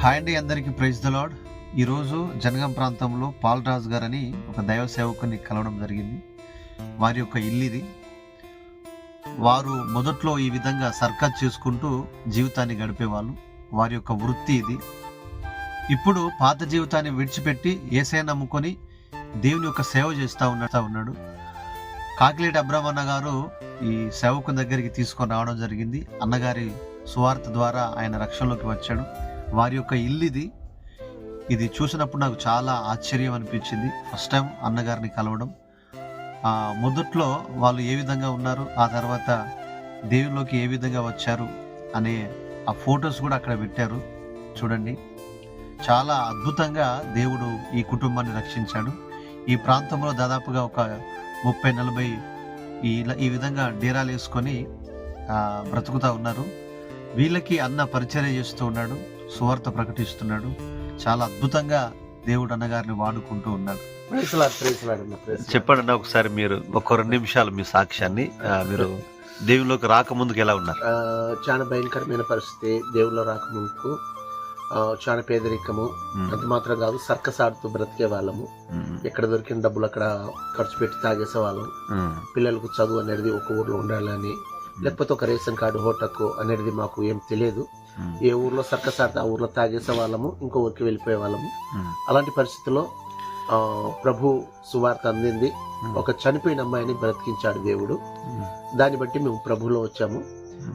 Hi అండి అందరికీ praise the lord. ఈరోజు జనగం ప్రాంతంలో పాల్రాజు గారని ఒక దైవ సేవకుని కలవడం జరిగింది. వారి యొక్క ఇల్లు ఇది వారు మొదట్లో ఈ విధంగా సర్కస్ చేసుకుంటూ జీవితాన్ని గడిపేవాళ్ళు. వారి యొక్క వృత్తి ఇది. ఇప్పుడు పాత జీవితాన్ని విడిచిపెట్టి ఏసై నమ్ముకొని దేవుని యొక్క సేవ చేస్తూ ఉన్నట్టు ఉన్నాడు. కాకిలేటి అబ్రహ్మన్న గారు ఈ సేవకుని దగ్గరికి తీసుకొని రావడం జరిగింది. అన్నగారి సువార్త ద్వారా ఆయన రక్షణలోకి వచ్చాడు. వారి యొక్క ఇల్లు ఇది ఇది చూసినప్పుడు నాకు చాలా ఆశ్చర్యం అనిపించింది. ఫస్ట్ టైం అన్నగారిని కలవడం. మొదట్లో వాళ్ళు ఏ విధంగా ఉన్నారు ఆ తర్వాత దేవుల్లోకి ఏ విధంగా వచ్చారు అనే ఆ ఫొటోస్ కూడా అక్కడ పెట్టారు. చూడండి. చాలా అద్భుతంగా దేవుడు ఈ కుటుంబాన్ని రక్షించాడు. ఈ ప్రాంతంలో దాదాపుగా ఒక ముప్పై నలభై ఈ ఈ విధంగా డేరాలు వేసుకొని బ్రతుకుతూ ఉన్నారు. వీళ్ళకి అన్న పరిచయం చేస్తూ ఉన్నాడు. సువార్త ప్రకటిస్తున్నాడు. చాలా అద్భుతంగా దేవుడు అన్నగారిని వాడుకుంటూ ఉన్నాడు. చెప్పండి అన్న ఒకసారి మీరు ఒక రెండు నిమిషాలు మీ సాక్ష్యాన్ని మీరు దేవుల్లోకి రాకముందుకు ఎలా ఉన్నారు? చాలా భయంకరమైన పరిస్థితి. దేవుళ్ళ రాకముందుకు చాలా పేదరికము. అంత మాత్రం కాదు సర్కస్ ఆడుతూ బ్రతికే వాళ్ళము. ఎక్కడ దొరికిన డబ్బులు అక్కడ ఖర్చు పెట్టి తాగేసే వాళ్ళం. పిల్లలకు చదువు అనేది ఒక ఊర్లో ఉండాలని లేకపోతే ఒక రేషన్ కార్డు హోటకు అనేది మాకు ఏం తెలియదు. ఏ ఊర్లో సర్కస్ ఆడితే ఆ ఊర్లో తాగేసే వాళ్ళము ఇంకో ఊరికి వెళ్ళిపోయే వాళ్ళము. అలాంటి పరిస్థితుల్లో ప్రభు సువార్త అందింది. ఒక చనిపోయిన అమ్మాయిని బ్రతికించాడు దేవుడు. దాన్ని బట్టి మేము ప్రభులో వచ్చాము.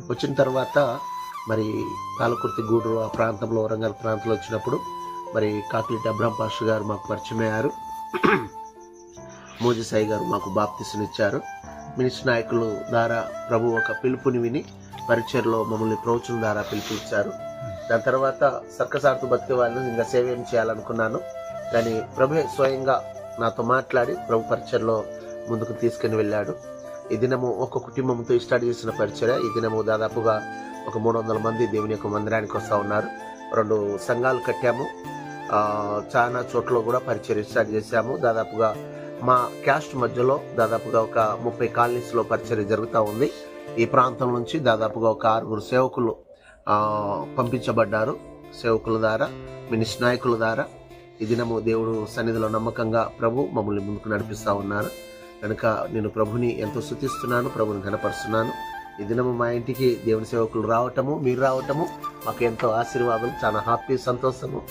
వచ్చిన తర్వాత మరి పాలకుర్తి గూడూరు ఆ ప్రాంతంలో వరంగల్ ప్రాంతంలో వచ్చినప్పుడు మరి కాకిలిటి అబ్రహం పాషు గారు మాకు పరిచయం అయ్యారు. మోజసాయి గారు మాకు బాప్తిసునిచ్చారు మినిస్టర్ నాయకులు ద్వారా ప్రభు ఒక పిలుపుని విని పరిచయలో మమ్మల్ని ప్రవచనం ద్వారా పిలిపించారు. దాని తర్వాత సర్కస్ ఆడుతూ బతికే ఇంకా సేవ ఏం చేయాలనుకున్నాను. కానీ ప్రభు స్వయంగా నాతో మాట్లాడి ప్రభు పరిచయలో ముందుకు తీసుకుని వెళ్ళాడు. ఈ దినము ఒక కుటుంబంతో స్టార్ట్ చేసిన పరిచయ ఈ దినము దాదాపుగా ఒక మూడు వందల మంది దేవుని యొక్క మందిరానికి వస్తూ ఉన్నారు. రెండు సంఘాలు కట్టాము. చాలా చోట్ల కూడా పరిచయం స్టార్ట్ చేశాము. దాదాపుగా మా క్యాస్ట్ మధ్యలో దాదాపుగా ఒక ముప్పై కాలనీస్లో పరిచయం జరుగుతూ ఉంది. ఈ ప్రాంతం నుంచి దాదాపుగా ఒక ఆరుగురు సేవకులు పంపించబడ్డారు. సేవకుల ద్వారా మినిస్ నాయకుల ద్వారా. ఈ దినము దేవుడు సన్నిధిలో నమ్మకంగా ప్రభు మమ్మల్ని ముందుకు నడిపిస్తూ ఉన్నారు. కనుక నేను ప్రభుని ఎంతో శుతిస్తున్నాను ప్రభుని కనపరుస్తున్నాను ఈ దినము మా ఇంటికి దేవుని సేవకులు రావటము మీరు రావటము మాకు ఎంతో ఆశీర్వాదం చాలా హ్యాపీ సంతోషము.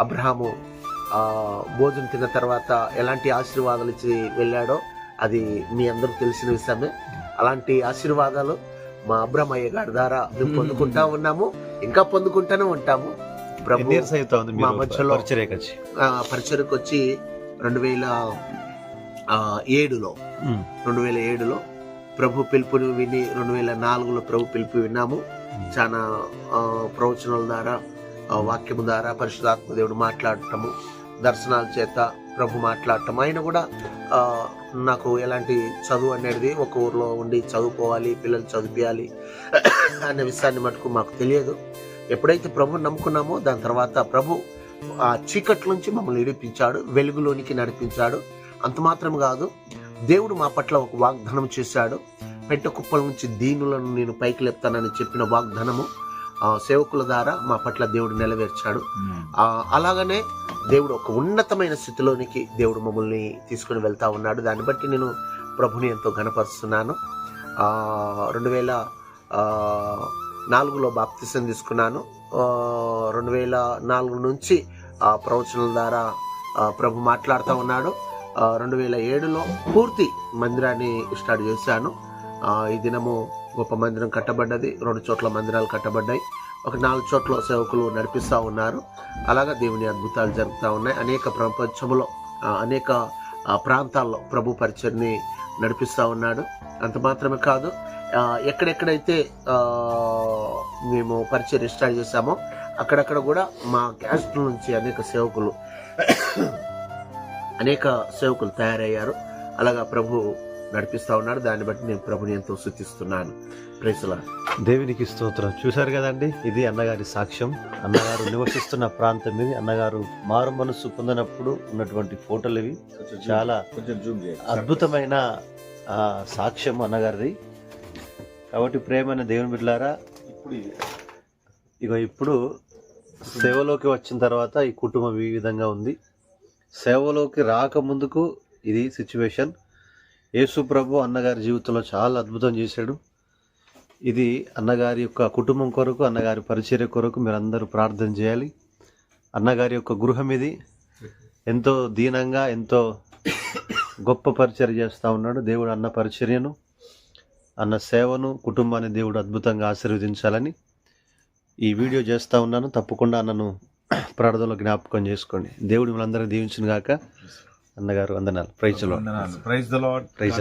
అబ్రహాము భోజనం తిన్న తర్వాత ఎలాంటి ఆశీర్వాదాలు ఇచ్చి వెళ్ళాడో అది మీ అందరూ తెలిసిన విషయమే. అలాంటి ఆశీర్వాదాలు మా అబ్రహ్మయ్య గారి ద్వారా మేము పొందుకుంటా ఉన్నాము ఇంకా పొందుకుంటూనే ఉంటాము. ప్రభు మా మధ్యలో- పరిచయకు వచ్చి రెండు వేల ఏడులో రెండు వేల ఏడులో ప్రభు పిలుపుని విని రెండు వేల నాలుగులో ప్రభు పిలుపు విన్నాము. చాలా ప్రవచనాల ద్వారా వాక్యము ద్వారా పరిశుధాత్మ దేవుడు మాట్లాడటము దర్శనాల చేత ప్రభు మాట్లాడటం. ఆయన కూడా నాకు ఎలాంటి చదువు అనేది ఒక ఊర్లో ఉండి చదువుకోవాలి పిల్లలు చదివియాలి అనే విషయాన్ని మటుకు మాకు తెలియదు. ఎప్పుడైతే ప్రభు నమ్ముకున్నామో దాని తర్వాత ప్రభు ఆ చీకట్ల నుంచి మమ్మల్ని విడిపించాడు వెలుగులోనికి నడిపించాడు. అంత మాత్రం కాదు దేవుడు మా పట్ల ఒక వాగ్దానం చేశాడు. పెట్ట కుప్పల నుంచి దీనులను నేను పైకి లేపుతానని చెప్పిన వాగ్దానము. సేవకుల ద్వారా మా పట్ల దేవుడు నెరవేర్చాడు ఆ, అలాగనే దేవుడు ఒక ఉన్నతమైన స్థితిలోనికి దేవుడు మమ్మల్ని తీసుకుని వెళ్తా ఉన్నాడు. దాన్ని బట్టి నేను ప్రభుని ఎంతో ఘనపరుస్తున్నాను. ఆ, రెండు వేల నాలుగులో బాప్తిసం తీసుకున్నాను. రెండు వేల నాలుగు నుంచి ఆ ప్రవచనాల ద్వారా ప్రభు మాట్లాడుతూ ఉన్నాడు. రెండు వేల ఏడులో పూర్తి మందిరాన్ని స్టార్ట్ చేశాను. ఈ దినము గొప్ప మందిరం కట్టబడ్డది. రెండు చోట్ల మందిరాలు కట్టబడ్డాయి. ఒక నాలుగు చోట్ల సేవకులు నడిపిస్తూ ఉన్నారు. అలాగా దేవుని అద్భుతాలు జరుగుతూ ఉన్నాయి. అనేక ప్రపంచంలో అనేక ప్రాంతాల్లో ప్రభు పరిచయని నడిపిస్తూ ఉన్నాడు. అంత మాత్రమే కాదు ఎక్కడెక్కడైతే మేము పరిచయం స్టార్ట్ చేశామో అక్కడక్కడ కూడా మా క్యాస్ట్ నుంచి అనేక సేవకులు అనేక సేవకులు తయారయ్యారు. అలాగా ప్రభు నడిపిస్తా ఉన్నాడు. దాన్ని బట్టి నేను ప్రభుని ఎంతో శుద్ధిస్తున్నాను ప్రైసులా దేవునికి స్తోత్రం. చూశారు కదండి? ఇది అన్నగారి సాక్ష్యం. అన్నగారు నివసిస్తున్న ప్రాంతం ఇది. అన్నగారు మారు మనసు పొందినప్పుడు ఉన్నటువంటి ఫోటోలు ఇవి. చాలా కొంచెం జూమ్ చేయండి. అద్భుతమైన ఆ, సాక్ష్యం అన్నగారిది. కాబట్టి ప్రేమైన దేవుని బిడ్డలారా ఇప్పుడు ఇది. ఇక ఇప్పుడు సేవలోకి వచ్చిన తర్వాత ఈ కుటుంబం ఈ విధంగా ఉంది. సేవలోకి రాకముందుకు ఇది సిచ్యువేషన్ యేసు ప్రభు అన్నగారి జీవితంలో చాలా అద్భుతం చేశాడు. ఇది అన్నగారి యొక్క కుటుంబం కొరకు అన్నగారి పరిచర్య కొరకు మీరు అందరూ ప్రార్థన చేయాలి. అన్నగారి యొక్క గృహం ఇది. ఎంతో దీనంగా ఎంతో గొప్ప పరిచర్య చేస్తూ ఉన్నాడు. దేవుడు అన్న పరిచర్యను అన్న సేవను కుటుంబాన్ని దేవుడు అద్భుతంగా ఆశీర్వదించాలని ఈ వీడియో చేస్తూ ఉన్నాను. తప్పకుండా అన్నను ప్రార్థనలో జ్ఞాపకం చేసుకోండి. దేవుడు మిమ్మల్ని అందరూ దీవించిన గాక. అన్నగారు వందనాలు. Praise lord praise